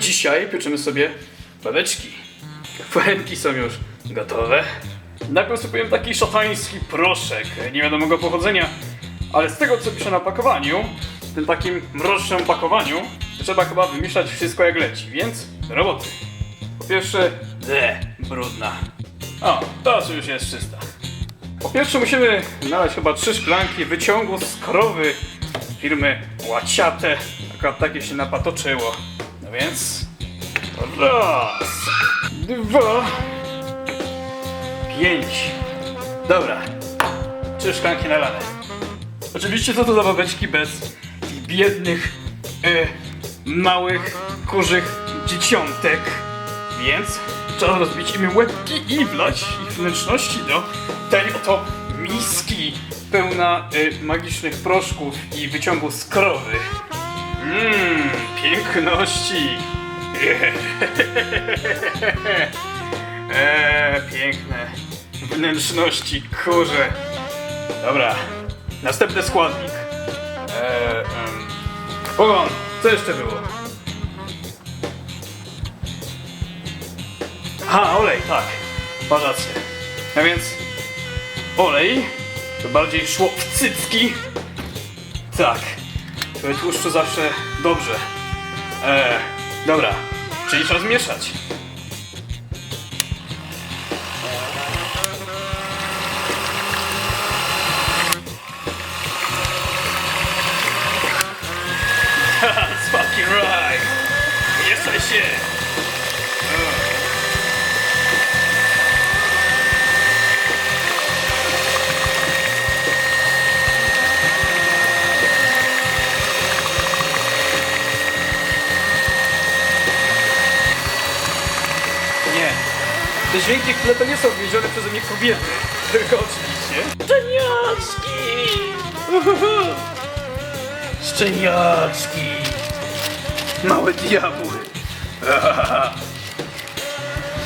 Dzisiaj pieczymy sobie babeczki. Pęki są już gotowe. Najpierw sypujemy taki szatański proszek, nie wiadomo go pochodzenia, ale z tego co pisze na pakowaniu, w tym takim mrocznym pakowaniu, trzeba chyba wymieszać wszystko jak leci, więc do roboty. Po pierwsze, de, brudna. O, to już jest czysta. Po pierwsze musimy nalać chyba trzy szklanki wyciągu z krowy firmy Łaciate. Akurat takie się napatoczyło. No więc raz, dwa, pięć. Dobra, trzy szklanki nalane. Oczywiście co to za babeczki bez biednych, e, małych, kurzych dzieciątek. Więc trzeba rozbić im łebki i wlać ich wnętrzności do tej oto miski pełna y, magicznych proszków i wyciągu z krowy. Mmm, piękności. Eee, piękne wnętrzności kurze. Dobra, następny składnik. Eee, Pogon, co jeszcze było? Aha, olej, tak. Masz rację. A więc olej to bardziej szło w cycki. Tak. We tłuszczu zawsze dobrze. Eee, dobra. Czyli trzeba zmieszać. That's fucking right. Mieszaj się. Nie. Te dźwięki, które to nie są wiedzione przeze mnie kobiety. Tylko oczywiście. Szczeniaczki! Szczeniaczki! Małe diabły!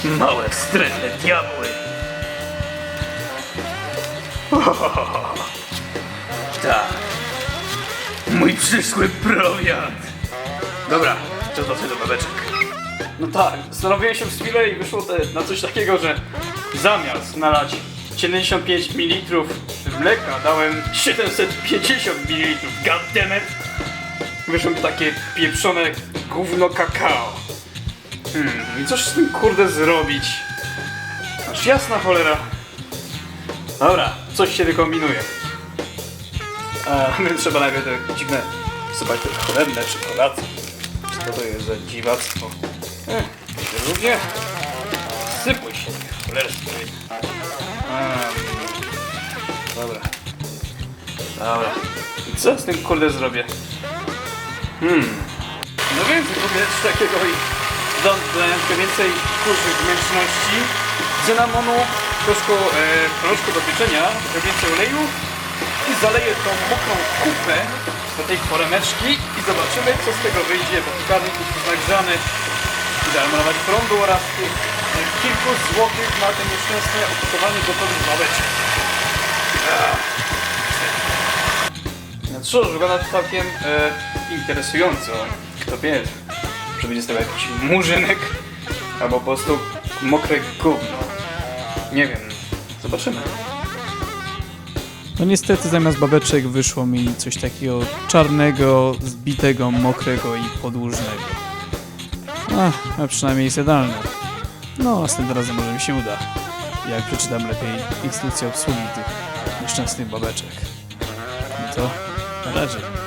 Małe, wstrętne diabły! Tak. Mój przyszły prowiant! Dobra, czas wracać do babeczek. No tak, zastanowiłem się w chwilę i wyszło te, na coś takiego, że zamiast nalać 75 ml mleka dałem 750 ml. Goddammit! Wyszło mi takie pieprzone gówno kakao. Hmm, i coś z tym kurde zrobić? Aż jasna cholera. Dobra, coś się wykombinuje. A, więc trzeba najpierw te dziwne te chlebne czekolady. Co to jest za dziwactwo? Równie? Sypuj się, cholerstwo. Dobra. Dobra. I co z tym kurde zrobię? Hmm. No więc coś takiego i więcej kurzych wnętrzności, cynamonu, troszkę e, proszku do pieczenia, trochę więcej oleju i zaleję tą mokrą kupę do tej foremeczki i zobaczymy co z tego wyjdzie, bo piekarnik jest nagrzany i zaremontować prądu oraz tych kilku złotych na ten nieszczęsne okupowanie gotowych babeczek. No cóż, wygląda to całkiem e, interesująco. Kto wie, że będzie z tego jakiś murzynek albo po prostu mokre gówno. Nie wiem, zobaczymy. No niestety zamiast babeczek wyszło mi coś takiego czarnego, zbitego, mokrego i podłużnego. Ach, a przynajmniej jest jadalne. No, następnym razem może mi się uda. Jak przeczytam lepiej instrukcję obsługi tych nieszczęsnych babeczek. No to na razie.